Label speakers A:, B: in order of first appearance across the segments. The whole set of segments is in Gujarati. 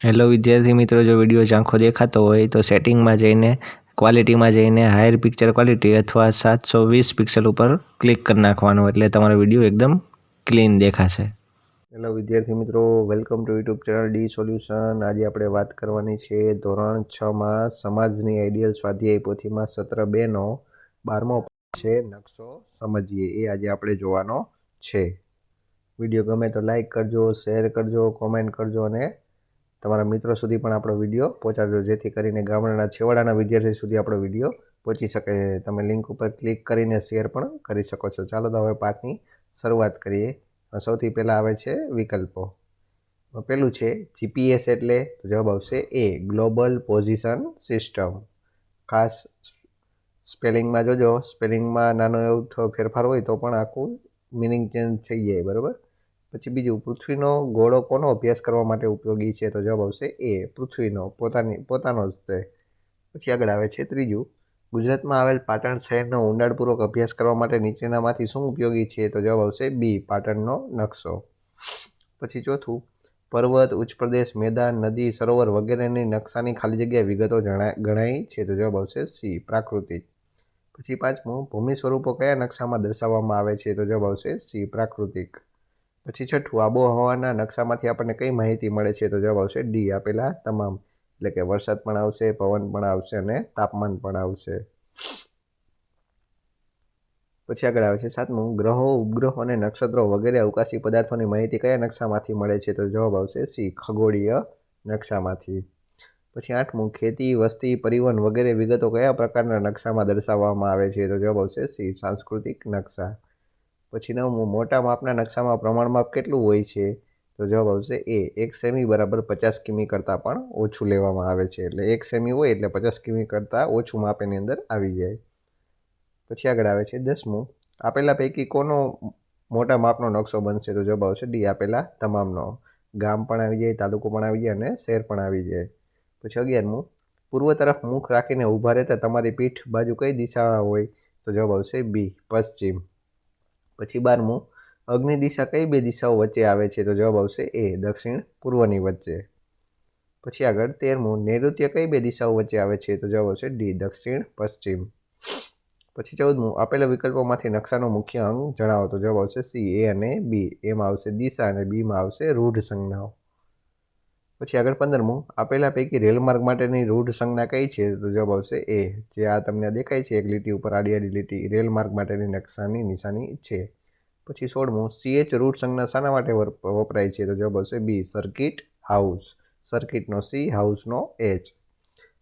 A: હેલો વિદ્યાર્થી મિત્રો, જો વીડિયો ઝાંખો દેખાતો હોય તો સેટિંગમાં જઈને ક્વોલિટીમાં જઈને હાયર પિક્ચર ક્વોલિટી અથવા સાતસો વીસ પિક્સલ ઉપર ક્લિક કરી નાખવાનું એટલે તમારો વીડિયો એકદમ ક્લીન દેખાશે. હેલો વિદ્યાર્થી મિત્રો welcome to YouTube channel D solution આજે આપણે વાત કરવાની છે ધોરણ છમાં સમાજની આઈડિયલ સ્વાધ્યાય પોથીમાં સત્ર બેનો બારમો છે નકશો સમજીએ. એ આજે આપણે જોવાનો છે. વીડિયો ગમે તો લાઇક કરજો શેર કરજો કોમેન્ટ કરજો અને તમારા મિત્રો સુધી પણ આપણો વીડિયો પહોંચાડજો, જેથી કરીને ગામડાના છેવાડાના વિદ્યાર્થી સુધી આપણો વીડિયો પહોંચી શકે. તમે લિંક ઉપર ક્લિક કરીને શેર પણ કરી શકો છો. ચાલો તો હવે પાઠની શરૂઆત કરીએ. સૌથી પહેલાં આવે છે વિકલ્પો. પેલું છે જીપીએસ એટલે જવાબ આવશે એ ગ્લોબલ પોઝિશન સિસ્ટમ ખાસ સ્પેલિંગમાં જોજો. સ્પેલિંગમાં નાનો એવો ફેરફાર હોય તો પણ આખું મિનિંગ ચેન્જ થઈ જાય, બરાબર? પછી બીજું, પૃથ્વીનો ગોળો કોનો અભ્યાસ કરવા માટે ઉપયોગી છે? તો જવાબ આવશે એ, પૃથ્વીનો, પોતાની, પોતાનો જ તે પછી આગળ આવે છે ત્રીજું, ગુજરાતમાં આવેલ પાટણ શહેરનો ઊંડાણપૂર્વક અભ્યાસ કરવા માટે નીચેનામાંથી શું ઉપયોગી છે? તો જવાબ આવશે બી, પાટણનો નકશો. પછી ચોથું, પર્વત, ઉચ્ચ પ્રદેશ, મેદાન, નદી, સરોવર વગેરેની નકશાની ખાલી જગ્યા વિગતો ગણાય છે. તો જવાબ આવશે સી, પ્રાકૃતિક. પછી પાંચમું, ભૂમિ સ્વરૂપો કયા નકશામાં દર્શાવવામાં આવે છે? તો જવાબ આવશે સી, પ્રાકૃતિક. પછી છઠ્ઠું, આબોહવાના નકશામાંથી આપણને કઈ માહિતી મળે છે? તો જવાબ આવશે ડી, આપેલા તમામ. એટલે કે વરસાદ પણ આવશે, પવન પણ આવશે અને તાપમાન પણ આવશે. પછી આગળ આવે છે સાતમું. ગ્રહો, ઉપગ્રહો અને નક્ષત્રો વગેરે અવકાશી પદાર્થોની માહિતી કયા નકશામાંથી મળે છે? તો જવાબ આવશે સી, ખગોળીય નકશામાંથી. પછી આઠમું. ખેતી, વસ્તી, પરિવહન વગેરે વિગતો કયા પ્રકારના નકશામાં દર્શાવવામાં આવે છે? તો જવાબ આવશે સી, સાંસ્કૃતિક નકશા. પછી નવમું મોટા માપના નકશામાં પ્રમાણ માપ કેટલું હોય છે? તો જવાબ આવશે એ, એક સેમી બરાબર પચાસ કિમી કરતાં પણ ઓછું લેવામાં આવે છે. એટલે એક સેમી હોય એટલે પચાસ કિમી કરતાં ઓછું માપ એની અંદર આવી જાય. પછી આગળ આવે છે દસમું. આપેલા પૈકી કોનો મોટા માપનો નકશો બનશે? તો જવાબ આવશે ડી, આપેલા તમામનો. ગામ પણ આવી જાય, તાલુકો પણ આવી જાય અને શહેર પણ આવી જાય. પછી અગિયારમું. પૂર્વ તરફ મુખ રાખીને ઊભા રહેતા તમારી પીઠ બાજુ કઈ દિશા હોય? તો જવાબ આવશે બી, પશ્ચિમ. પછી બારમું, અગ્નિ દિશા કઈ બે દિશાઓ વચ્ચે આવે છે? તો જવાબ આવશે એ, દક્ષિણ પૂર્વની વચ્ચે. પછી આગળ તેરમું, નૈઋત્ય કઈ બે દિશાઓ વચ્ચે આવે છે? તો જવાબ આવશે ડી, દક્ષિણ, પશ્ચિમ. પછી ચૌદમું, આપેલા વિકલ્પોમાંથી નકશાનો મુખ્ય અંગ જણાવો. તો જવાબ આવશે સી, એ અને બી. એમાં આવશે દિશા અને બીમાં આવશે રૂઢ સંજ્ઞાઓ. પછી આગળ પંદરમું. આપેલા પૈકી રેલમાર્ગ માટેની રૂઢ સંજ્ઞા કઈ છે? તો જવાબ આવશે એ, જે આ તમને દેખાય છે, એક લીટી ઉપર આડી આડી લીટી રેલમાર્ગ માટેની નકશાની નિશાની છે. પછી સોળમું, સીએચ રૂટ સંજ્ઞા શાના માટે વપરાય છે? તો જવાબ આવશે બી, સર્કિટ હાઉસ. સર્કિટનો સી, હાઉસનો એચ.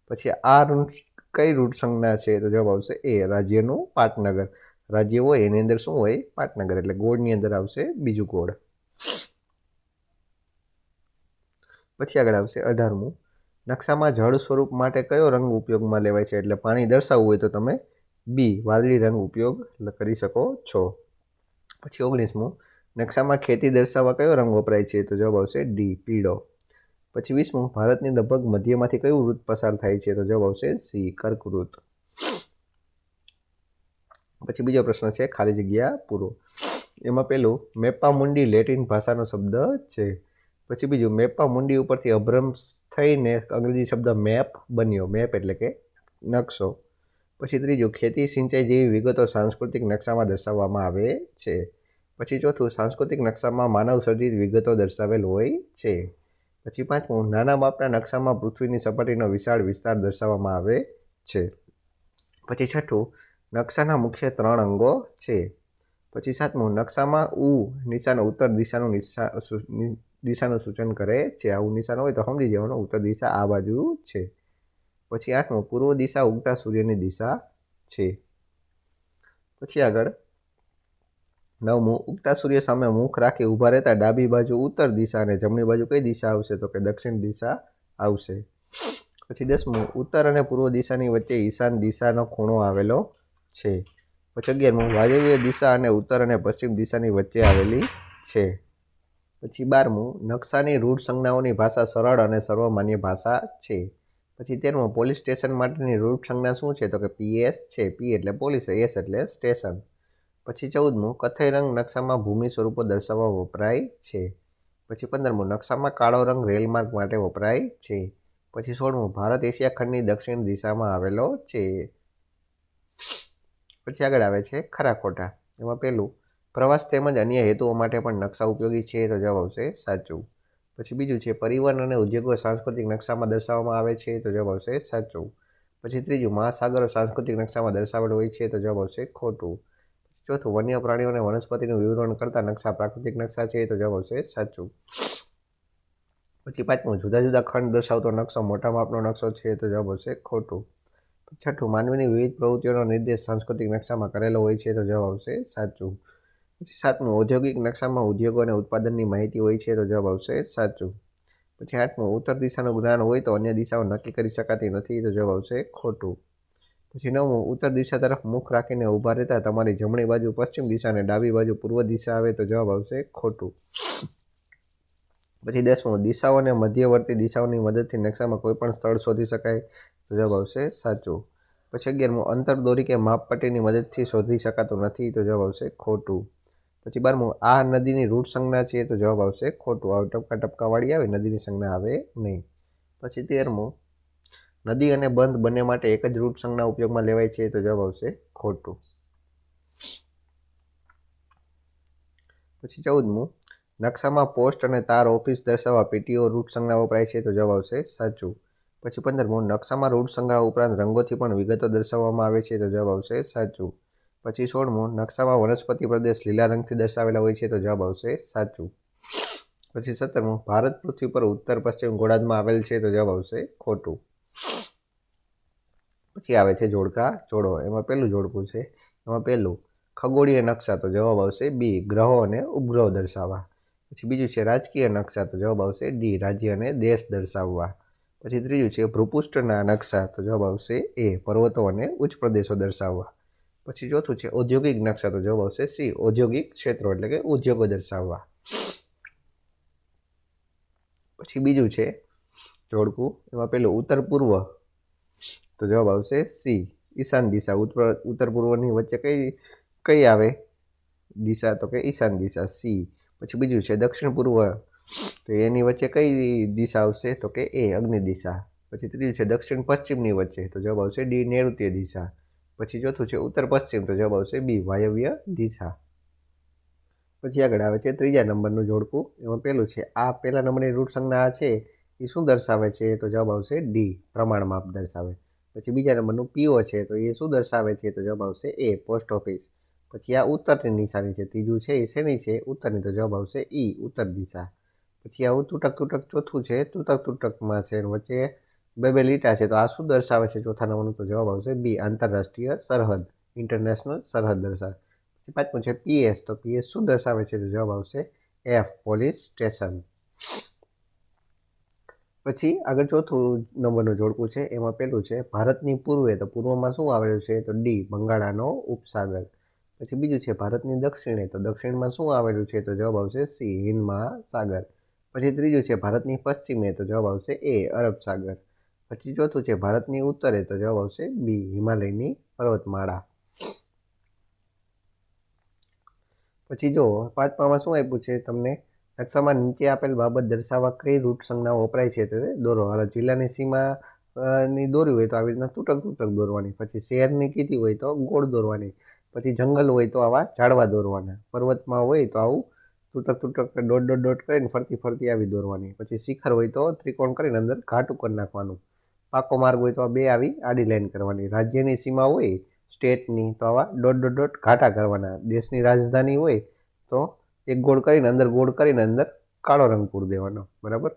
A: પછી આ રૂટ કઈ રૂટ સંજ્ઞા છે? તો જવાબ આવશે એ, રાજ્યનું પાટનગર. રાજ્ય હોય, એની અંદર શું હોય? પાટનગર. એટલે ગોળની અંદર આવશે બીજું ગોળ. પછી આગળ આવશે અઢારમું. નકશામાં જળ સ્વરૂપ માટે કયો રંગ ઉપયોગમાં લેવાય છે? એટલે પાણી દર્શાવવું હોય તો તમે બી, વાદળી રંગ ઉપયોગ કરી શકો છો. પછી ઓગણીસમું. નકશામાં ખેતી દર્શાવવા કયો રંગ વપરાય છે? તો જવાબ આવશે ડી, પીળો. પછી વીસમું. ભારતની લગભગ મધ્યમાંથી કયું વૃત્ત પસાર થાય છે? તો જવાબ આવશે સી, કર્કવૃત. પછી બીજો પ્રશ્ન છે, ખાલી જગ્યા પૂરો. એમાં પેલું મેપ્પા મુંડી લેટિન ભાષાનો શબ્દ છે. પછી બીજું મેપા મુંડી ઉપરથી અભ્રંશ થઈને અંગ્રેજી શબ્દ મેપ બન્યો. મેપ એટલે કે નકશો. પછી ત્રીજું, ખેતી સિંચાઈ જેવી વિગતો સાંસ્કૃતિક નકશામાં દર્શાવવામાં આવે છે. પછી ચોથું, સાંસ્કૃતિક નકશામાં માનવ સર્જિત વિગતો દર્શાવેલ હોય છે. પછી પાંચમું, નાના માપના નકશામાં પૃથ્વીની સપાટીનો વિશાળ વિસ્તાર દર્શાવવામાં આવે છે. પછી છઠ્ઠું, નકશાના મુખ્ય ત્રણ અંગો છે. પછી સાતમું, નકશામાં ઉ નિશાન ઉત્તર દિશાનું નિશા દિશાનું સૂચન કરે છે. આવું નિશાન હોય તો સમજી જવાનું. ઉત્તર દિશા આ બાજુ છે. પછી આઠમું, પૂર્વ દિશા ઉગતા સૂર્યની દિશા છે. પછી આગળ નવમું, ઉગતા સૂર્ય સામે મુખ રાખી ઊભા રહેતા ડાબી બાજુ ઉત્તર દિશા અને જમણી બાજુ કઈ દિશા આવશે? તો કે દક્ષિણ દિશા આવશે. પછી દસમું, ઉત્તર અને પૂર્વ દિશાની વચ્ચે ઈશાન દિશાનો ખૂણો આવેલો છે. પછી અગિયારમું, વાયવ્ય દિશા અને ઉત્તર અને પશ્ચિમ દિશાની વચ્ચે આવેલી છે. પછી બારમું, નકશાની રૂઢ સંજ્ઞાઓની ભાષા સરળ અને સર્વમાન્ય ભાષા છે. પછી તેરમું, પોલીસ સ્ટેશન માટેની રૂઢ સંજ્ઞા શું છે? તો કે પીએસ છે. પી એટલે પોલીસ એસ એટલે સ્ટેશન. પછી ચૌદમું, કથ્થઈ રંગ નકશામાં ભૂમિ સ્વરૂપો દર્શાવવા વપરાય છે.
B: પછી પંદરમું, નકશામાં કાળો રંગ રેલમાર્ગ માટે વપરાય છે. પછી સોળમું, ભારત એશિયા ખંડની દક્ષિણ દિશામાં આવેલો છે. પછી આગળ આવે છે ખરા ખોટા. એમાં પહેલું પ્રવાસ તેમજ અન્ય હેતુઓ માટે પણ નકશા ઉપયોગી છે, તો જવાબ આવશે સાચું. પછી બીજું છે, પરિવહન અને ઉદ્યોગો સાંસ્કૃતિક નકશામાં દર્શાવવામાં આવે છે, તો જવાબ આવશે સાચું. પછી ત્રીજું, મહાસાગરો સાંસ્કૃતિક નકશામાં દર્શાવેલ હોય છે, તો જવાબ આવશે ખોટું. ચોથું વન્ય પ્રાણીઓ અને વનસ્પતિનું વિવરણ કરતા નકશા પ્રાકૃતિક નકશા છે, તો જવાબ આવશે સાચું. પછી પાંચમું, જુદા જુદા ખંડ દર્શાવતો નકશો, મોટા માપનો નકશો છે, તો જવાબ આવશે ખોટું. છઠ્ઠું, માનવીની વિવિધ પ્રવૃત્તિઓનો નિર્દેશ સાંસ્કૃતિક નકશામાં કરેલો હોય છે, તો જવાબ આવશે સાચું. પછી સાતમું, ઔદ્યોગિક નકશામાં ઉદ્યોગો અને ઉત્પાદનની માહિતી હોય છે તો જવાબ આવશે સાચું. પછી આઠમું, ઉત્તર દિશાનું જ્ઞાન હોય તો અન્ય દિશાઓ નક્કી કરી શકાતી નથી તો જવાબ આવશે ખોટું. પછી નવમું, ઉત્તર દિશા તરફ મુખ રાખીને ઊભા રહેતા તમારી જમણી બાજુ પશ્ચિમ દિશા અને ડાબી બાજુ પૂર્વ દિશા આવે તો જવાબ આવશે ખોટું. પછી દસમું, દિશાઓ અને મધ્યવર્તી દિશાઓની મદદથી નકશામાં કોઈ પણ સ્થળ શોધી શકાય તો જવાબ આવશે સાચું. પછી અગિયારમું, અંતર દોરી કે માપપટ્ટીની મદદથી શોધી શકાતું નથી તો જવાબ આવશે ખોટું. પછી બારમું, આ નદીની રૂટ સંજ્ઞા છે તો જવાબ આવશે. ખોટું, આવે ટપકા ટપકાવાળી આવે, નદીની સંજ્ઞા આવે નહીં. પછી તેરમું, નદી અને બંધ બંને માટે એક જ રૂટ સંજ્ઞા ઉપયોગમાં લેવાય છે તો જવાબ આવશે ખોટું. પછી ચૌદમું, નકશામાં પોસ્ટ અને તાર ઓફિસ દર્શાવવા પીટીઓ રૂટ સંજ્ઞા વપરાય છે તો જવાબ આવશે સાચું. પછી પંદરમું, નકશામાં રૂટ સંજ્ઞા ઉપરાંત રંગોથી પણ વિગતો દર્શાવવામાં આવે છે તો જવાબ આવશે સાચું. પછી સોળમું, નકશામાં વનસ્પતિ પ્રદેશ લીલા રંગથી દર્શાવેલા હોય છે તો જવાબ આવશે સાચું. પછી સત્તરમું, ભારત પૃથ્વી પર ઉત્તર પશ્ચિમ ગોળાર્ધમાં આવેલ છે તો જવાબ આવશે ખોટું. પછી આવે છે જોડકા, જોડો. એમાં પહેલું જોડકું છે. એમાં પહેલું ખગોળીય નકશા તો જવાબ આવશે બી, ગ્રહો અને ઉપગ્રહો દર્શાવવા. પછી બીજું છે રાજકીય નકશા તો જવાબ આવશે ડી, રાજ્ય અને દેશ દર્શાવવા. પછી ત્રીજું છે ભૂપૃષ્ઠના નકશા તો જવાબ આવશે એ, પર્વતો અને ઉચ્ચ પ્રદેશો દર્શાવવા. પછી ચોથું છે, ઔદ્યોગિક નકશા તો જવાબ આવશે સી, ઔદ્યોગિક ક્ષેત્રો એટલે કે ઉદ્યોગો દર્શાવવા. પછી બીજું છે, જોડકું, એમાં પેલું ઉત્તર પૂર્વ તો જવાબ આવશે સી, ઈશાન દિશા. ઉત્તર પૂર્વની વચ્ચે કઈ કઈ આવે? દિશા તો કે ઈશાન દિશા, સી. પછી બીજું છે, દક્ષિણ પૂર્વ તો એની વચ્ચે કઈ દિશા આવશે? તો કે એ, અગ્નિ દિશા. પછી ત્રીજું છે, દક્ષિણ પશ્ચિમની વચ્ચે તો જવાબ આવશે ડી, નૈઋત્ય દિશા. પછી ચોથું છે, ઉત્તર પશ્ચિમ, તો જવાબ આવશે બી, વાયવ્ય દિશા. પછી આગળ આવે છે ત્રીજા નંબરનું જોડકું. એમાં પહેલું છે, આ પહેલા નંબરની રૂટ સંજ્ઞા છે એ શું દર્શાવે છે? તો જવાબ આવશે ડી પ્રમાણ માપ દર્શાવે. પછી બીજા નંબરનું પીઓ છે, તો એ શું દર્શાવે છે? તો જવાબ આવશે એ, પોસ્ટ ઓફિસ. પછી આ ઉત્તરની નિશાની છે, ત્રીજું છે, એ શેની છે? ઉત્તરની, તો જવાબ આવશે ઈ, ઉત્તર દિશા. પછી આવું તૂટક તૂટક ચોથું છે, તૂટક, તૂટકમાં છે વચ્ચે બે બે લીટા છે, તો આ શું દર્શાવે છે? ચોથા નંબરનું તો જવાબ આવશે બી, આંતરરાષ્ટ્રીય સરહદ ઇન્ટરનેશનલ સરહદ દર્શાવે. પછી પાંચમું છે પીએસ તો પીએસ શું દર્શાવે છે? તો જવાબ આવશે એફ, પોલીસ સ્ટેશન. પછી આગળ ચોથું નંબરનું જોડકું છે, એમાં પેલું છે ભારતની પૂર્વે, તો પૂર્વમાં શું આવેલું છે? તો ડી, બંગાળાનો ઉપસાગર. પછી બીજું છે ભારતની દક્ષિણે, તો દક્ષિણમાં શું આવેલું છે? તો જવાબ આવશે સી હિન્દ મહાસાગર પછી ત્રીજું છે ભારતની પશ્ચિમે, તો જવાબ આવશે એ અરબ સાગર પછી ચોથું છે, ભારતની ઉત્તરે તો જવાબ આવશે બી, હિમાલયની પર્વતમાળા. પછી જો, પાંચમામાં શું આપ્યું છે? તમને નકશામાં નીચે આપેલ બાબત દર્શાવવા કઈ રૂટ સંજ્ઞાઓ વપરાય છે તે દોરો. હવે જિલ્લાની સીમા ની દોરી હોય તો આવી રીતના તૂટક તૂટક દોરવાની. પછી શહેરની કીધી હોય તો ગોળ દોરવાની. પછી જંગલ હોય તો આવા ઝાડવા દોરવાના. પર્વતમાં હોય તો આવું તૂટક તૂટક ડોટ ડોટ ડોટ કરીને ફરતી ફરતી આવી દોરવાની. પછી શિખર હોય તો ત્રિકોણ કરીને અંદર ઘાટું કરી નાખવાનું. પાકો માર્ગ હોય તો આ બે આવી આડી લાઈન કરવાની. રાજ્યની સીમા હોય, સ્ટેટની તો આવા ડોટ ડોટ ડોટ ઘાટા કરવાના. દેશની રાજધાની હોય તો એક ગોળ કરીને અંદર, ગોળ કરીને અંદર કાળો રંગ પૂર દેવાનો. બરાબર?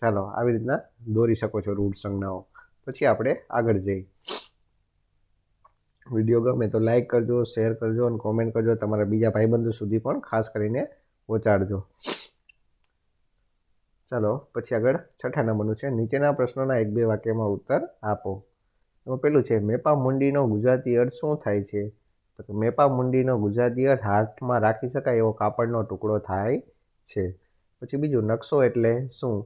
B: ચાલો, આવી રીતના દોરી શકો છો રૂટ સંજ્ઞાઓ. પછી આપણે આગળ જઈએ. વીડિયો ગમે તો લાઈક કરજો શેર કરજો અને કોમેન્ટ કરજો. તમારા બીજા ભાઈબંધો સુધી પણ ખાસ કરીને પહોંચાડજો. ચાલો, પછી આગળ છઠ્ઠા નંબરનું છે. નીચેના પ્રશ્નોના એક બે વાક્યમાં ઉત્તર આપો. એમાં પેલું છે, મેપા મુંડીનો ગુજરાતી અર્થ શું થાય છે? તો કે મેપા મુંડીનો ગુજરાતી અર્થ હાથમાં રાખી શકાય એવો કાપડનો ટુકડો થાય છે. પછી બીજું, નકશો એટલે શું?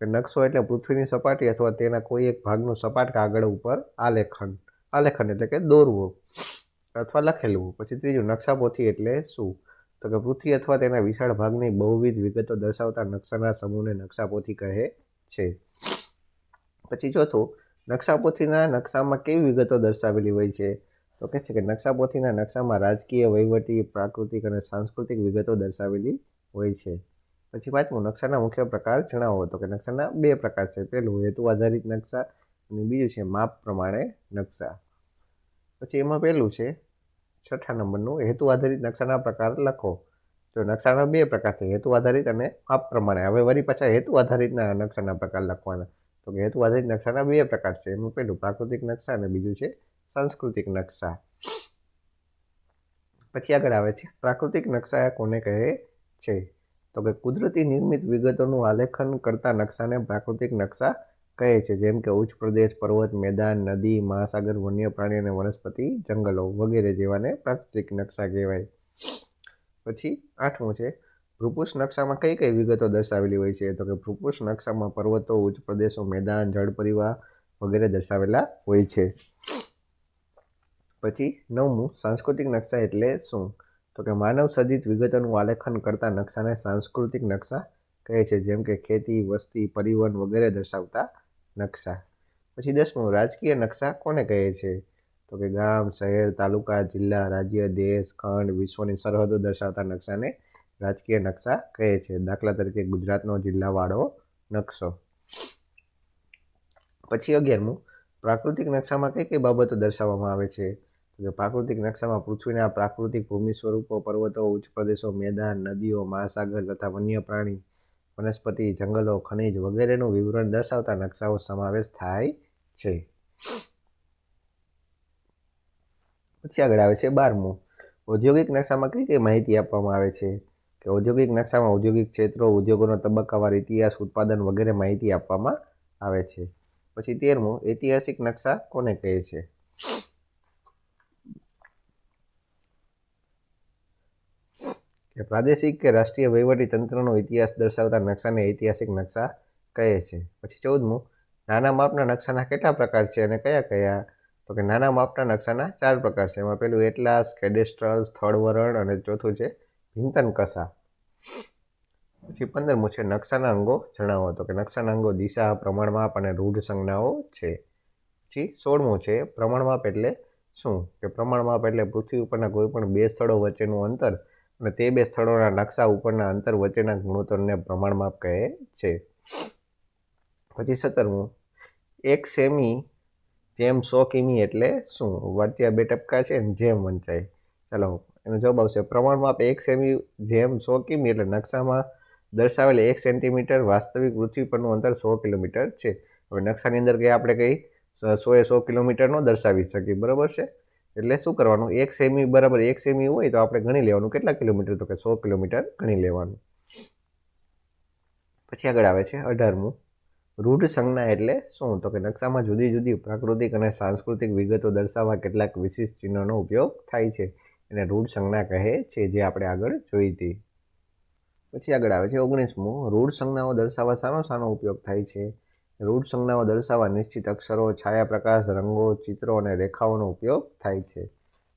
B: કે નકશો એટલે પૃથ્વીની સપાટી અથવા તેના કોઈ એક ભાગનું સપાટ કાગળ ઉપર આલેખન. આલેખન એટલે કે દોરવું. અથવા લખેલું. પછી ત્રીજું, નકશાપોથી એટલે શું? તો કે પૃથ્વી અથવા તેના વિશાળ ભાગની બહુવિધ વિગતો દર્શાવતા નકશાના સમૂહને નકશાપોથી કહે છે. પછી ચોથું, નકશાપોથીના નકશામાં કેવી વિગતો દર્શાવેલી હોય છે? તો કહે છે કે નકશાપોથીના નકશામાં રાજકીય, વહીવટી, પ્રાકૃતિક અને સાંસ્કૃતિક વિગતો દર્શાવેલી હોય છે. પછી પાંચમું, નકશાના મુખ્ય પ્રકાર જણાવો. તો કે નકશાના બે પ્રકાર છે. પહેલું, હેતુ આધારિત નકશા અને બીજું છે માપ પ્રમાણે નકશા. પછી એમાં પહેલું છે છઠ્ઠા નંબરનું હેતુ આધારિત નકશાના પ્રકાર લખો. તો નકશાના બે પ્રકાર છે, હેતુ આધારિત અને માપ પ્રમાણે. હવે વળી પાછા હેતુ આધારિતના નકશાના પ્રકાર લખવાના. તો કે હેતુ આધારિત નકશાના બે પ્રકાર છે. એમાં પહેલું પ્રાકૃતિક નકશા અને બીજું છે સાંસ્કૃતિક નકશા. પછી આગળ આવે છે. પ્રાકૃતિક નકશા કોને કહે છે? તો કે કુદરતી નિર્મિત વિગતોનું આલેખન કરતા નકશાને પ્રાકૃતિક નકશા કહે છે, જેમ કે ઉચ્ચ પ્રદેશ, પર્વત, મેદાન, નદી, મહાસાગર, વન્ય પ્રાણી અને વનસ્પતિ, જંગલો વગેરે જેવાને પ્રાકૃતિક નકશા કહેવાય. પછી આઠમું છે ભૂપૃષ્ઠ નકશામાં કઈ કઈ વિગતો દર્શાવેલી હોય છે? તો કે ભૂપૃષ્ઠ નકશામાં પર્વતો, ઉચ્ચ પ્રદેશો, મેદાન, જળ પરિવાહ વગેરે દર્શાવેલા હોય છે. પછી નવમું, સાંસ્કૃતિક નકશા એટલે શું? તો કે માનવ સર્જિત વિગતોનું આલેખન કરતા નકશાને સાંસ્કૃતિક નકશા કહે છે, જેમ કે ખેતી, વસ્તી, પરિવહન વગેરે દર્શાવતા નકશા. પછી દસમું, રાજકીય નકશા કોને કહે છે? તો કે ગામ, શહેર, તાલુકા, જિલ્લા, રાજ્ય, દેશ, ખંડ, વિશ્વની સરહદો દર્શાવતા નકશાને રાજકીય નકશા કહે છે. દાખલા તરીકે ગુજરાતનો જિલ્લાવાળો નકશો. પછી અગિયારમું, પ્રાકૃતિક નકશામાં કઈ કઈ બાબતો દર્શાવવામાં આવે છે? તો કે પ્રાકૃતિક નકશામાં પૃથ્વીના પ્રાકૃતિક ભૂમિ સ્વરૂપો, પર્વતો, ઉચ્ચ પ્રદેશો, મેદાન, નદીઓ, મહાસાગર તથા વન્ય પ્રાણી વનસ્પતિ, જંગલો, ખનિજ વગેરેનું વિવરણ દર્શાવતા નકશાઓ સમાવેશ થાય છે. પછી આગળ આવે છે બારમું. ઔદ્યોગિક નકશામાં કઈ કઈ માહિતી આપવામાં આવે છે? કે ઔદ્યોગિક નકશામાં ઔદ્યોગિક ક્ષેત્રો, ઉદ્યોગોનો તબક્કાવાર ઇતિહાસ, ઉત્પાદન વગેરે માહિતી આપવામાં આવે છે. પછી તેરમું, ઐતિહાસિક નકશા કોને કહે છે? કે પ્રાદેશિક કે રાષ્ટ્રીય વહીવટી તંત્રનો ઇતિહાસ દર્શાવતા નકશાને ઐતિહાસિક નકશા કહે છે. પછી ચૌદમું, નાના માપના નકશાના કેટલા પ્રકાર છે અને કયા કયા? તો કે નાના માપના નકશાના ચાર પ્રકાર છે. એમાં પેલું એટલાસ, કેડેસ્ટ્રલ સ્થળ વરણ અને ચોથું છે ભિંતન કસા. પછી પંદરમું છે નકશાના અંગો જણાવો. તો કે નકશાના અંગો દિશા, પ્રમાણમાપ અને રૂઢ સંજ્ઞાઓ છે. પછી સોળમું છે પ્રમાણમાપ એટલે શું? કે પ્રમાણમાપ એટલે પૃથ્વી ઉપરના કોઈ પણ બે સ્થળો વચ્ચેનું અંતર અને તે બે સ્થળોના નકશા ઉપરના અંતર વચ્ચેના ગુણોત્તરને પ્રમાણમાપ કહે છે. પછી સત્તરમું, એક સેમી જેમ સો કિમી એટલે શું? વચ્ચે બે ટપકા છે ને જેમ વંચાય. ચાલો, એનો જવાબ આવશે. પ્રમાણમાં એક સેમી જેમ સો કિમી એટલે નકશામાં દર્શાવેલ એક સેન્ટીમીટર વાસ્તવિક પૃથ્વી પરનું અંતર સો કિલોમીટર છે. હવે નકશાની અંદર કંઈ આપણે કંઈ સો એ સો કિલોમીટરનો દર્શાવી શકીએ. બરાબર છે? એટલે શું કરવાનું? એક સેમી બરાબર એક સેમી હોય તો આપણે ગણી લેવાનું. કેટલા કિલોમીટર? તો કે સો કિલોમીટર ગણી લેવાનું. પછી આગળ આવે છે અઢારમું. રૂઢ સંજ્ઞા એટલે શું? તો કે નકશામાં જુદી જુદી પ્રાકૃતિક અને સાંસ્કૃતિક વિગતો દર્શાવવા કેટલાક વિશિષ્ટ ચિહ્નોનો ઉપયોગ થાય છે. એને રૂઢ સંજ્ઞા કહે છે, જે આપણે આગળ જોઈ હતી. પછી આગળ આવે છે ઓગણીસમું. રૂઢ સંજ્ઞાઓ દર્શાવવા સાનો સાનો ઉપયોગ થાય છે. રૂઢ સંજ્ઞાઓ દર્શાવવા નિશ્ચિત અક્ષરો છાયા પ્રકાશ રંગો, ચિત્રો અને રેખાઓનો ઉપયોગ થાય છે.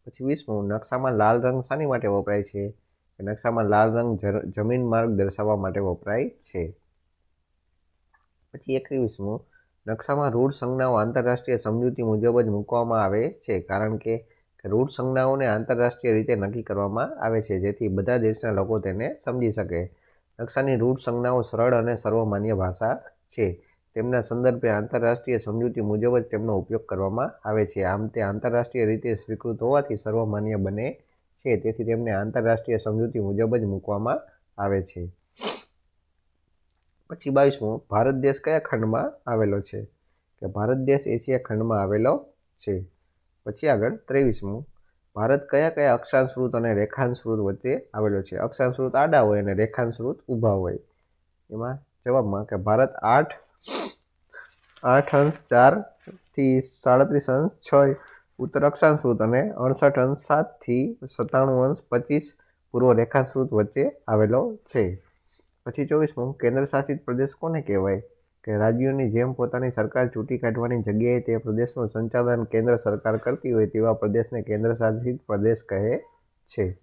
B: પછી વીસમું નકશામાં લાલ રંગ શાની માટે વપરાય છે? નકશામાં લાલ રંગ જમીન માર્ગ દર્શાવવા માટે વપરાય છે? પછી એકવીસમું નકશામાં રૂઢ સંજ્ઞાઓ આંતરરાષ્ટ્રીય સમજૂતી મુજબ જ મૂકવામાં આવે છે, કારણ કે રૂઢ સંજ્ઞાઓને આંતરરાષ્ટ્રીય રીતે નક્કી કરવામાં આવે છે, જેથી બધા દેશના લોકો તેને સમજી શકે. નકશાની રૂઢ સંજ્ઞાઓ સરળ અને સર્વમાન્ય ભાષા છે. તેમના સંદર્ભે આંતરરાષ્ટ્રીય સમજૂતી મુજબ જ તેમનો ઉપયોગ કરવામાં આવે છે. આમ, તે આંતરરાષ્ટ્રીય રીતે સ્વીકૃત હોવાથી સર્વમાન્ય બને છે. તેથી તેમને આંતરરાષ્ટ્રીય સમજૂતી મુજબ જ મૂકવામાં આવે છે. પછી બાવીસમું, ભારત દેશ કયા ખંડમાં આવેલો છે? કે ભારત દેશ એશિયા ખંડમાં આવેલો છે. પછી આગળ ત્રેવીસમું, ભારત કયા કયા અક્ષાંશ અને રેખાંશ વચ્ચે આવેલો છે? અક્ષાંશ આડા હોય અને રેખાંશ ઊભા હોય. એમાં જવાબમાં કે ભારત આઠ આઠ અંશ ચારથી સાડત્રીસ અંશ, છ ઉત્તર અક્ષાંશ અને અડસઠ અંશ સાતથી સત્તાણું અંશ, પચીસ પૂર્વ રેખાશ્રુત વચ્ચે આવેલો છે. પછી ચોવીસમું, કેન્દ્ર શાસિત પ્રદેશ કોને કહેવાય? કે રાજ્યોની જેમ પોતાની સરકાર ચૂંટી કાઢવાની જગ્યાએ તે પ્રદેશનું સંચાલન કેન્દ્ર સરકાર કરતી હોય તેવા પ્રદેશને કેન્દ્ર શાસિત પ્રદેશ કહે છે.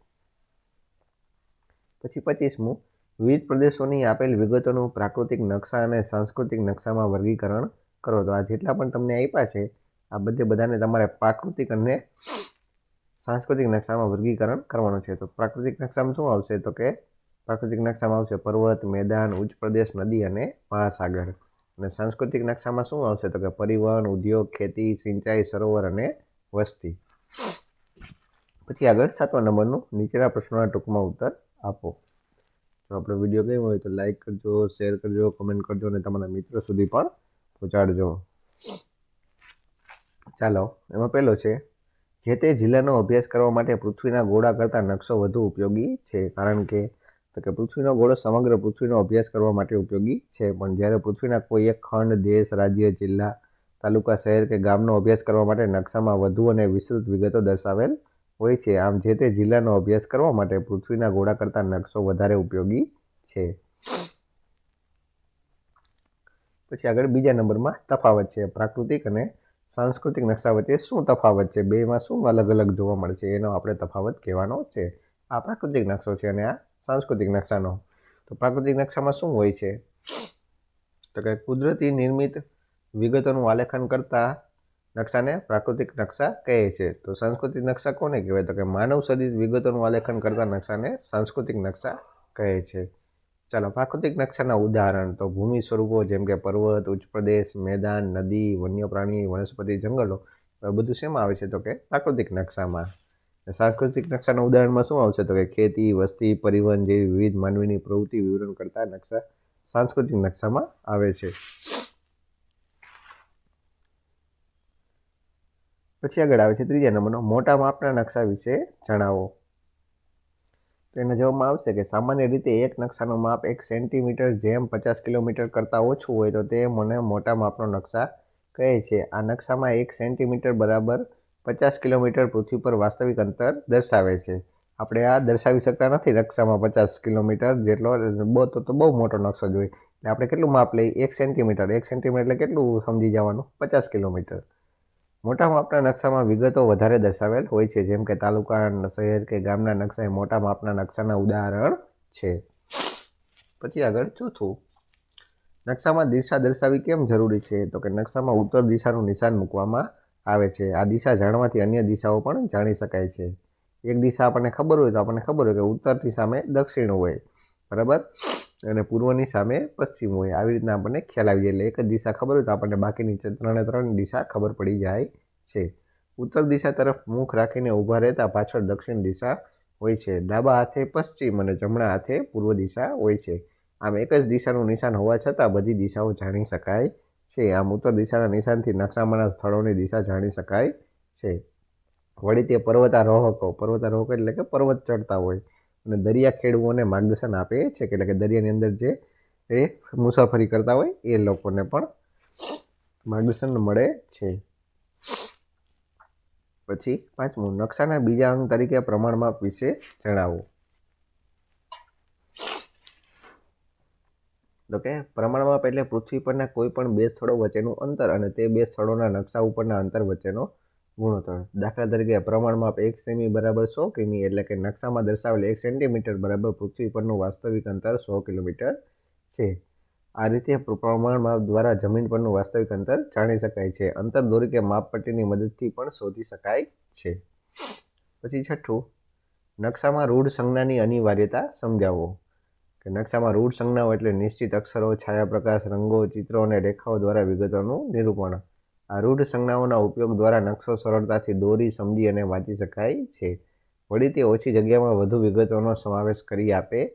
B: પછી પચીસમું, વિવિધ પ્રદેશોની આપેલ વિગતોનું પ્રાકૃતિક નકશા અને સાંસ્કૃતિક નકશામાં વર્ગીકરણ કરો તો આ જેટલા પણ તમને આપ્યા છે, આ બધે બધાને તમારે પ્રાકૃતિક અને સાંસ્કૃતિક નકશામાં વર્ગીકરણ કરવાનું છે. તો પ્રાકૃતિક નકશામાં શું આવશે? તો કે પ્રાકૃતિક નકશામાં આવશે પર્વત, મેદાન, ઉચ્ચ પ્રદેશ, નદી અને મહાસાગર. અને સાંસ્કૃતિક નકશામાં શું આવશે? તો કે પરિવહન, ઉદ્યોગ, ખેતી, સિંચાઈ, સરોવર અને વસ્તી. પછી આગળ સાતમા નંબરનું નીચેના પ્રશ્નોના ટૂંકમાં ઉત્તર આપો. જો આપણો વીડિયો ગમ્યો હોય તો લાઇક કરજો શેર કરજો કમેન્ટ કરજો અને તમારા મિત્રો સુધી પણ પહોંચાડજો ચાલો, એમાં પહેલો છે, જે તે જિલ્લાનો અભ્યાસ કરવા માટે પૃથ્વીના ગોળા કરતાં નકશો વધુ ઉપયોગી છે. કારણ કે, તો કે પૃથ્વીનો ગોળો સમગ્ર પૃથ્વીનો અભ્યાસ કરવા માટે ઉપયોગી છે. પણ જ્યારે પૃથ્વીના કોઈ એક ખંડ, દેશ, રાજ્ય, જિલ્લા, તાલુકા, શહેર કે ગામનો અભ્યાસ કરવા માટે નકશામાં વધુ અને વિસ્તૃત વિગતો દર્શાવેલ હોય છે, આમ જે તે જિલ્લાનો અભ્યાસ કરવા માટે પૃથ્વીના ગોળા કરતાં નકશો વધારે ઉપયોગી છે. પછી આગળ બીજા નંબરમાં તફાવત છે, પ્રાકૃતિક અને સાંસ્કૃતિક નકશા વચ્ચે શું તફાવત છે? બેમાં શું અલગ અલગ જોવા મળે છે? એનો આપણે તફાવત કહેવાનો છે. આ પ્રાકૃતિક નકશો છે અને આ સાંસ્કૃતિક નકશાનો. તો પ્રાકૃતિક નકશામાં શું હોય છે? તો કે કુદરતી નિર્મિત વિગતોનું આલેખન કરતા નકશાને પ્રાકૃતિક નકશા કહે છે. તો સાંસ્કૃતિક નકશા કોને કહેવાય? તો કે માનવ શરીર વિગતોનું આલેખન કરતા નકશાને સાંસ્કૃતિક નકશા કહે છે. ચાલો પ્રાકૃતિક નકશાના ઉદાહરણ તો ભૂમિ સ્વરૂપો જેમ કે પર્વત, ઉચ્ચ પ્રદેશ, મેદાન, નદી વન્ય પ્રાણી વનસ્પતિ, જંગલો બધું શેમાં આવે છે તો કે પ્રાકૃતિક નકશામાં? સાંસ્કૃતિક નકશાના ઉદાહરણમાં શું આવશે તો કે ખેતી, વસ્તી, પરિવહન જેવી વિવિધ માનવીની પ્રવૃત્તિ વિવરણ કરતા નકશા સાંસ્કૃતિક નકશામાં આવે છે. પછી આગળ આવે છે ત્રીજા નંબરનો, મોટા માપના નકશા વિશે જણાવો. તો એના જવાબમાં આવશે કે સામાન્ય રીતે એક નકશાનું માપ એક સેન્ટીમીટર જેમ પચાસ કિલોમીટર કરતાં ઓછું હોય તો તે મને મોટા માપનો નકશા કહે છે. આ નકશામાં એક સેન્ટીમીટર બરાબર પચાસ કિલોમીટર પૃથ્વી પર વાસ્તવિક અંતર દર્શાવે છે. આપણે આ દર્શાવી શકતા નથી નકશામાં પચાસ કિલોમીટર જેટલો બહુ તો તો બહુ મોટો નકશો જોઈએ. એટલે આપણે કેટલું માપ લઈએ? એક સેન્ટીમીટર. એક સેન્ટીમીટર એટલે કેટલું સમજી જવાનું? પચાસ કિલોમીટર. મોટા માપના નકશામાં વિગતો વધારે દર્શાવેલ હોય છે, જેમ કે તાલુકા શહેર કે ગામના નકશા એ મોટા માપના નકશાના ઉદાહરણ છે. પછી આગળ ચોથું. નકશામાં દિશા દર્શાવવી કેમ જરૂરી છે? તો કે નકશામાં ઉત્તર દિશાનું નિશાન મૂકવામાં આવે છે. આ દિશા જાણવાથી અન્ય દિશાઓ પણ જાણી શકાય છે. એક દિશા આપણને ખબર હોય તો આપણને ખબર હોય કે ઉત્તરની સામે દક્ષિણ હોય. બરાબર? અને પૂર્વની સામે પશ્ચિમ હોય આવી રીતના આપણને ખ્યાલ આવી જાય. એટલે એક જ દિશા ખબર હોય તો આપણને બાકીની ત્રણે ત્રણ દિશા ખબર પડી જાય છે. ઉત્તર દિશા તરફ મુખ રાખીને ઊભા રહેતા પાછળ દક્ષિણ દિશા હોય છે. ડાબા હાથે પશ્ચિમ અને જમણા હાથે પૂર્વ દિશા હોય છે. આમ એક જ દિશાનું નિશાન હોવા છતાં બધી દિશાઓ જાણી શકાય છે. આમ ઉત્તર દિશાના નિશાનથી નકશામાંના સ્થળોની દિશા જાણી શકાય છે. વળી તે પર્વતારોહકો પર્વતારોહકો એટલે કે પર્વત ચડતા હોય. અને દરિયા ખેડૂઓને માર્ગદર્શન આપે છે એટલે કે દરિયાની અંદર જે એ મુસાફરી કરતા હોય એ લોકોને પણ માર્ગદર્શન મળે છે. પછી પાંચમું, નકશાના બીજા અંગ તરીકે પ્રમાણમાં વિશે જણાવો. તો કે પ્રમાણમાં એટલે પૃથ્વી પરના કોઈ પણ બે સ્થળો વચ્ચેનું અંતર અને તે બે સ્થળોના નકશા ઉપરના અંતર વચ્ચેનો ગુણોત્તર. દાખલા તરીકે પ્રમાણમાપ એક સેમી બરાબર સો કિમી એટલે કે નકશામાં દર્શાવેલ એક સેન્ટીમીટર બરાબર પૃથ્વી પરનું વાસ્તવિક અંતર સો કિલોમીટર છે. આ રીતે પ્રમાણમાપ દ્વારા જમીન પરનું વાસ્તવિક અંતર જાણી શકાય છે. અંતર દોરી કે માપપટ્ટીની મદદથી પણ શોધી શકાય છે. પછી છઠ્ઠું, નકશામાં રૂઢ સંજ્ઞાની અનિવાર્યતા સમજાવો. કે નકશામાં રૂઢ સંજ્ઞાઓ એટલે નિશ્ચિત અક્ષરો છાયાપ્રકાશ રંગો, ચિત્રો અને રેખાઓ દ્વારા વિગતોનું નિરૂપણ. આ રૂઢ સંજ્ઞાઓના ઉપયોગ દ્વારા નકશો સરળતાથી દોરી, સમજી અને વાંચી શકાય છે. વળી તે ઓછી જગ્યામાં વધુ વિગતોનો સમાવેશ કરી આપે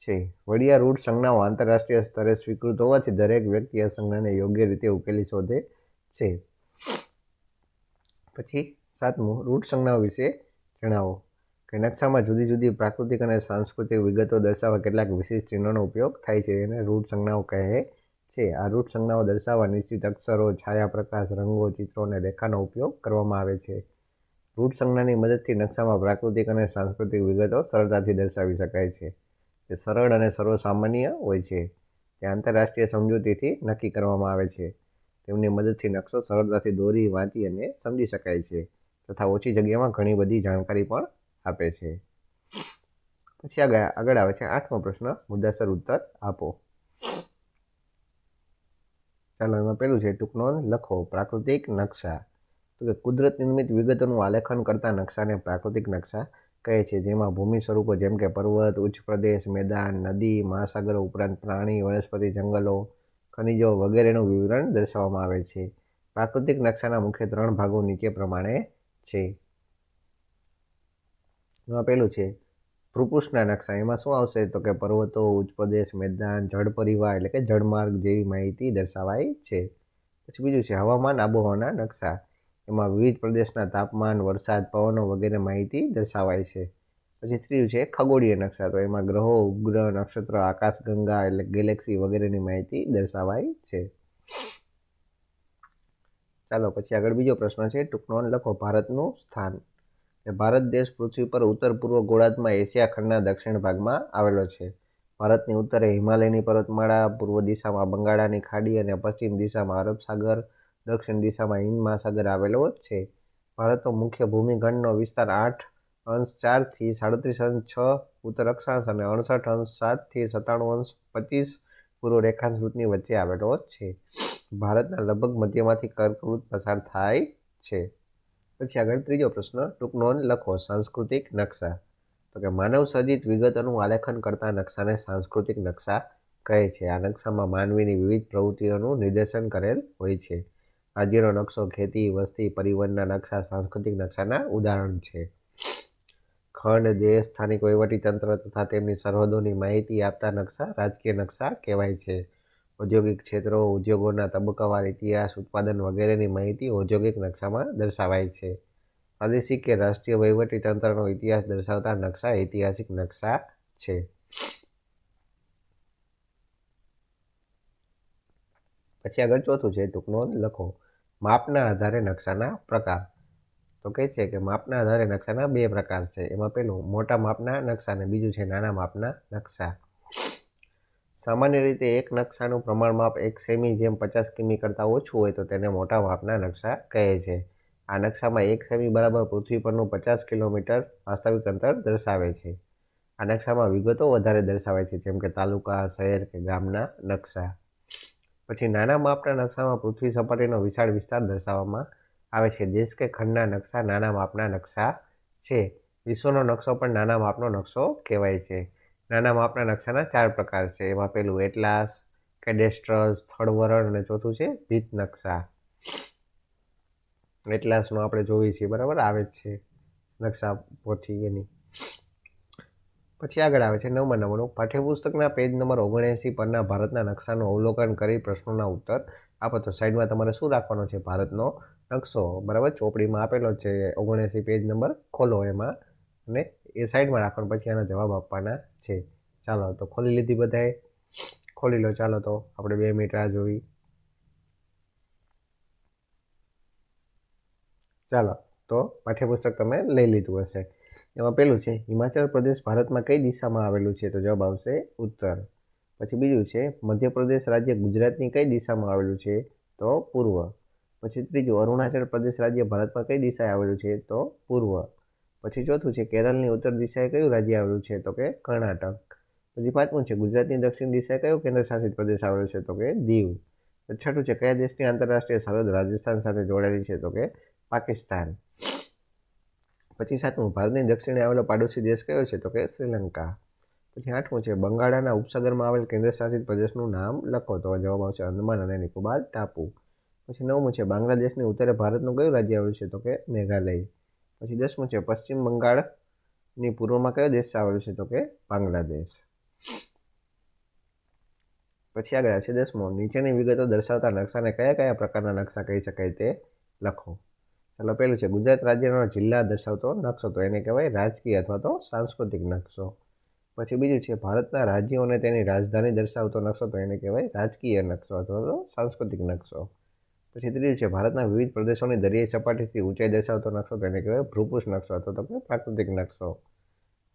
B: છે. વળી આ રૂઢ સંજ્ઞાઓ આંતરરાષ્ટ્રીય સ્તરે સ્વીકૃત હોવાથી દરેક વ્યક્તિ આ સંજ્ઞાને યોગ્ય રીતે ઉકેલી શોધે છે. પછી સાતમું, રૂઢ સંજ્ઞાઓ વિશે જણાવો. કે નકશામાં જુદી જુદી પ્રાકૃતિક અને સાંસ્કૃતિક વિગતો દર્શાવવા કેટલાક વિશિષ્ટ ચિહ્નોનો ઉપયોગ થાય છે. એને રૂઢ સંજ્ઞાઓ કહે છે. આ રૂટ સંજ્ઞાઓ દર્શાવવા નિશ્ચિત અક્ષરો, છાયા પ્રકાશ, રંગો, ચિત્રો અને રેખાનો ઉપયોગ કરવામાં આવે છે. રૂટ સંજ્ઞાની મદદથી નકશામાં પ્રાકૃતિક અને સાંસ્કૃતિક વિગતો સરળતાથી દર્શાવી શકાય છે. તે સરળ અને સર્વસામાન્ય હોય છે. તે આંતરરાષ્ટ્રીય સમજૂતીથી નક્કી કરવામાં આવે છે. તેમની મદદથી નકશો સરળતાથી દોરી, વાંચી અને સમજી શકાય છે તથા ઓછી જગ્યામાં ઘણી બધી જાણકારી પણ આપે છે. પછી આગળ આગળ આવે છે આઠમો પ્રશ્ન. મુદ્દાસર ઉત્તર આપો. ચાલો એમાં પેલું છે, ટૂંકનો લખો, પ્રાકૃતિક નકશા. તો કે કુદરત નિર્મિત વિગતોનું આલેખન કરતા નકશાને પ્રાકૃતિક નકશા કહે છે, જેમાં ભૂમિ સ્વરૂપો જેમ કે પર્વત, ઉચ્ચ પ્રદેશ, મેદાન, નદી, મહાસાગરો ઉપરાંત પ્રાણી, વનસ્પતિ, જંગલો, ખનિજો વગેરેનું વિવરણ દર્શાવવામાં આવે છે. પ્રાકૃતિક નકશાના મુખ્ય ત્રણ ભાગો નીચે પ્રમાણે છે. એમાં પેલું છે ભૂપૃષ્ઠના નકશા, એમાં શું આવશે? તો કે પર્વતો, ઉચ્ચ પ્રદેશ, મેદાન, જળ પરિવાર, એટલે કે જળમાર્ગ જેવી માહિતી દર્શાવાય છે. પછી બીજું છે, હવામાન, આબોહવાના નકશા. એમાં વિવિધ પ્રદેશના તાપમાન, વરસાદ, પવનો વગેરે માહિતી દર્શાવાય છે. પછી ત્રીજું છે, ખગોળીય નકશા. તો એમાં ગ્રહો ઉપગ્રહ નક્ષત્ર આકાશગંગા એટલે ગેલેક્સી વગેરેની માહિતી દર્શાવાય છે. ચાલો, પછી આગળ બીજો પ્રશ્ન છે, ટૂંકનો લખો, ભારતનું સ્થાન. એ ભારત દેશ પૃથ્વી પર ઉત્તર પૂર્વ ગોળાર્ધમાં એશિયા ખંડના દક્ષિણ ભાગમાં આવેલો છે. ભારતની ઉત્તરે હિમાલયની પર્વતમાળા, પૂર્વ દિશામાં બંગાળાની ખાડી અને પશ્ચિમ દિશામાં અરબ સાગર, દક્ષિણ દિશામાં હિન્દ મહાસાગર આવેલો છે. ભારતનો મુખ્ય ભૂમિખંડનો વિસ્તાર આઠ અંશ ચારથી સાડત્રીસ અંશ છ ઉત્તર અક્ષાંશ અને અડસઠ અંશ સાતથી સત્તાણું અંશ પચીસ પૂર્વ રેખાંશ વૃત્તની વચ્ચે આવેલો છે. ભારતના લગભગ મધ્યમાંથી કર્કવૃત્ત પસાર થાય છે. પછી આગળ ત્રીજો પ્રશ્ન ટૂંક લખો, સાંસ્કૃતિક નકશા. તો કે માનવ સર્જિત વિગતોનું આલેખન કરતા નકશાને સાંસ્કૃતિક નકશા કહે છે. આ નકશામાં માનવીની વિવિધ પ્રવૃત્તિઓનું નિર્દેશન કરેલ હોય છે. આજેનો નકશો ખેતી, વસ્તી, પરિવહનના નકશા, સાંસ્કૃતિક નકશાના ઉદાહરણ છે. ખંડ, દેશ, સ્થાનિક વહીવટીતંત્ર તથા તેમની સરહદોની માહિતી આપતા નકશા રાજકીય નકશા કહેવાય છે. ઔદ્યોગિક ક્ષેત્રો, ઉદ્યોગોના તબક્કાવાર ઇતિહાસ, ઉત્પાદન વગેરેની માહિતી ઔદ્યોગિક નકશામાં દર્શાવાય છે. પ્રાદેશિક કે રાષ્ટ્રીય વહીવટીતંત્રનો ઇતિહાસ દર્શાવતા નકશા ઐતિહાસિક નકશા છે. પછી આગળ ચોથું છે, ટૂંકનો લખો. માપના આધારે નકશાના પ્રકાર. તો કહે છે કે માપના આધારે નકશાના બે પ્રકાર છે. એમાં પેલું મોટા માપના નકશા અને બીજું છે નાના માપના નકશા. સામાન્ય રીતે એક નકશાનું પ્રમાણ માપ એક સેમી જેમ પચાસ કિમી કરતાં ઓછું હોય તો તેને મોટા માપના નકશા કહે છે. આ નકશામાં એક સેમી બરાબર પૃથ્વી પરનું પચાસ કિલોમીટર વાસ્તવિક અંતર દર્શાવે છે. આ નકશામાં વિગતો વધારે દર્શાવે છે, જેમ કે તાલુકા, શહેર કે ગામના નકશા. પછી નાના માપના નકશામાં પૃથ્વી સપાટીનો વિશાળ વિસ્તાર દર્શાવવામાં આવે છે. દેશ કે ખંડના નકશા નાના માપના નકશા છે. વિશ્વનો નકશો પણ નાના માપનો નકશો કહેવાય છે. નાના માપના નકશાના ચાર પ્રકાર છે. એમાં પેલું એટલાસ કેડેસ્ટ્રલ સ્થળવરણ અને ચોથું છે ભીત નકશા. એટલાસનું આપણે જોઈએ છીએ, બરાબર? આવે જ છે નકશા પોથી એની. પછી આગળ આવે છે નવમા નંબરનું. પાઠ્યપુસ્તકના પેજ નંબર ઓગણએંસી પરના ભારતના નકશાનું અવલોકન કરી પ્રશ્નોના ઉત્તર આપો તો સાઈડમાં તમારે શું રાખવાનો છે? ભારતનો નકશો. બરાબર? ચોપડીમાં આપેલો છે ઓગણએંસી પેજ નંબર. ખોલો એમાં અને એ સાઈડમાં રાખવાનો, પછી આના જવાબ આપવાના છે. ચાલો, તો ખોલી લીધી બધાએ. ખોલી લો, ચાલો તો. આપણે બે મિનિટ રાહ જોવી. ચાલો, તો પાઠ્યપુસ્તક તમે લઈ લીધું હશે. એમાં પેલું છે, હિમાચલ પ્રદેશ ભારતમાં કઈ દિશામાં આવેલું છે? તો જવાબ આવશે ઉત્તર. પછી બીજું છે, મધ્યપ્રદેશ રાજ્ય ગુજરાતની કઈ દિશામાં આવેલું છે? તો પૂર્વ. પછી ત્રીજું, અરુણાચલ પ્રદેશ રાજ્ય ભારતમાં કઈ દિશાએ આવેલું છે? તો પૂર્વ. પછી ચોથું છે, કેરળની ઉત્તર દિશાએ કયું રાજ્ય આવેલું છે? તો કે કર્ણાટક. પછી પાંચમું છે, ગુજરાતની દક્ષિણ દિશાએ કયો કેન્દ્ર શાસિત પ્રદેશ આવેલો છે? તો કે દીવ. છઠ્ઠું છે, કયા દેશની આંતરરાષ્ટ્રીય સરહદ રાજસ્થાન સાથે જોડાયેલી છે? તો કે પાકિસ્તાન. પછી સાતમું, ભારતની દક્ષિણે આવેલો પાડોશી દેશ કયો છે? તો કે શ્રીલંકા. પછી આઠમું છે, બંગાળાના ઉપસાગરમાં આવેલ કેન્દ્રશાસિત પ્રદેશનું નામ લખો. તો જવાબ આવશે અંદમાન અને નિકોબાર ટાપુ. પછી નવમું છે, બાંગ્લાદેશની ઉત્તરે ભારતનું કયું રાજ્ય આવેલું છે? તો કે મેઘાલય. પછી દસમું છે પશ્ચિમ બંગાળની પૂર્વમાં કયો દેશ આવેલો છે? તો કે બાંગ્લાદેશ. પછી આગળ છે દસમો. નીચેની વિગતો દર્શાવતા નકશાને કયા કયા પ્રકારના નકશા કહી શકાય તે લખો. ચાલો પહેલું છે, ગુજરાત રાજ્યનો જિલ્લા દર્શાવતો નકશો. તો એને કહેવાય રાજકીય અથવા તો સાંસ્કૃતિક નકશો. પછી બીજું છે, ભારતના રાજ્યો અને તેની રાજધાની દર્શાવતો નકશો. તો એને કહેવાય રાજકીય નકશો અથવા તો સાંસ્કૃતિક નકશો. પછી ત્રીજું છે, ભારતના વિવિધ પ્રદેશોની દરિયાઈ સપાટીથી ઊંચાઈ દર્શાવતો નકશો તેને કહેવાય ભૂપુષ નકશો અથવા તો કે પ્રાકૃતિક નકશો.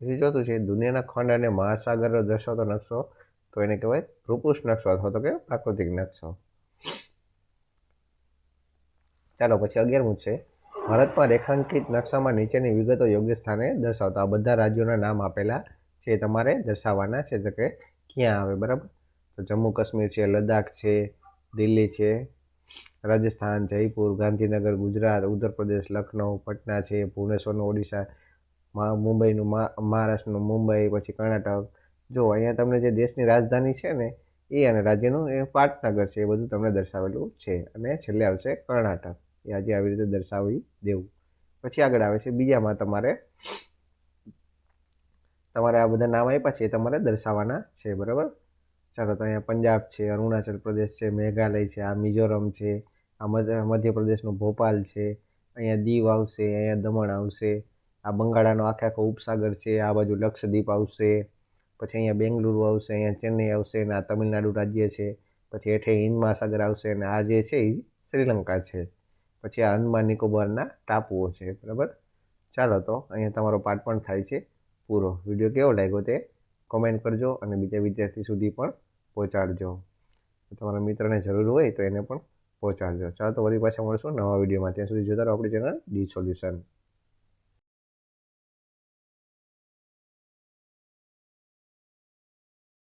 B: પછી ચોથું છે, દુનિયાના ખંડ અને મહાસાગરો દર્શાવતો નકશો તો એને કહેવાય ભૂપુષ નકશો અથવા તો કે પ્રાકૃતિક નકશો. ચાલો પછી અગિયારમું છે, ભારતમાં રેખાંકિત નકશામાં નીચેની વિગતો યોગ્ય સ્થાને દર્શાવતા. આ બધા રાજ્યોના નામ આપેલા છે તમારે દર્શાવવાના છે. તો કે ક્યાં આવે, બરાબર? તો જમ્મુ કાશ્મીર છે, લદ્દાખ છે, દિલ્હી છે રાજસ્થાન, જયપુર, ગાંધીનગર, ગુજરાત ઉત્તર પ્રદેશ લખનઉ, પટના છે, ભુવનેશ્વરનું ઓડિશા મુંબઈનું મહારાષ્ટ્રનું મુંબઈ, પછી કર્ણાટક. જો અહીંયા તમને જે દેશની રાજધાની છે ને, એ અને રાજ્યનું એ પાટનગર છે, એ બધું તમને દર્શાવેલું છે. અને છેલ્લે આવશે કર્ણાટક. એ આજે આવી રીતે દર્શાવી દેવું. પછી આગળ આવે છે બીજામાં તમારે તમારે આ બધા નામ આપ્યા છે એ તમારે દર્શાવવાના છે, બરાબર? ચાલો તો અહીંયા પંજાબ છે, અરુણાચલ પ્રદેશ છે, મેઘાલય છે, આ મિઝોરમ છે, આ મધ્ય મધ્યપ્રદેશનું ભોપાલ છે, અહીંયા દીવ આવશે, અહીંયા દમણ આવશે, આ બંગાળાનો આખે આખો ઉપસાગર છે, આ બાજુ લક્ષદ્વીપ આવશે, પછી અહીંયા બેંગલુરુ આવશે, અહીંયા ચેન્નઈ આવશે અને આ તમિલનાડુ રાજ્ય છે, પછી હેઠે હિન્દ મહાસાગર આવશે અને આ જે છે એ શ્રીલંકા છે, પછી આ અંદમાન નિકોબારના ટાપુઓ છે, બરાબર? ચાલો તો અહીંયા તમારો પાઠ પણ થાય છે, પૂરો. વીડિયો કેવો લાગ્યો તે કોમેન્ટ કરજો અને બીજા વિદ્યાર્થી સુધી પણ પહોંચાડજો. તમારા મિત્રને જરૂર હોય તો એને પણ પહોંચાડજો. ચાલો તો વળી પાછા મળશું નવા વિડીયોમાં. ત્યાં સુધી જોતા રહો આપણી ચેનલ ડી સોલ્યુશન.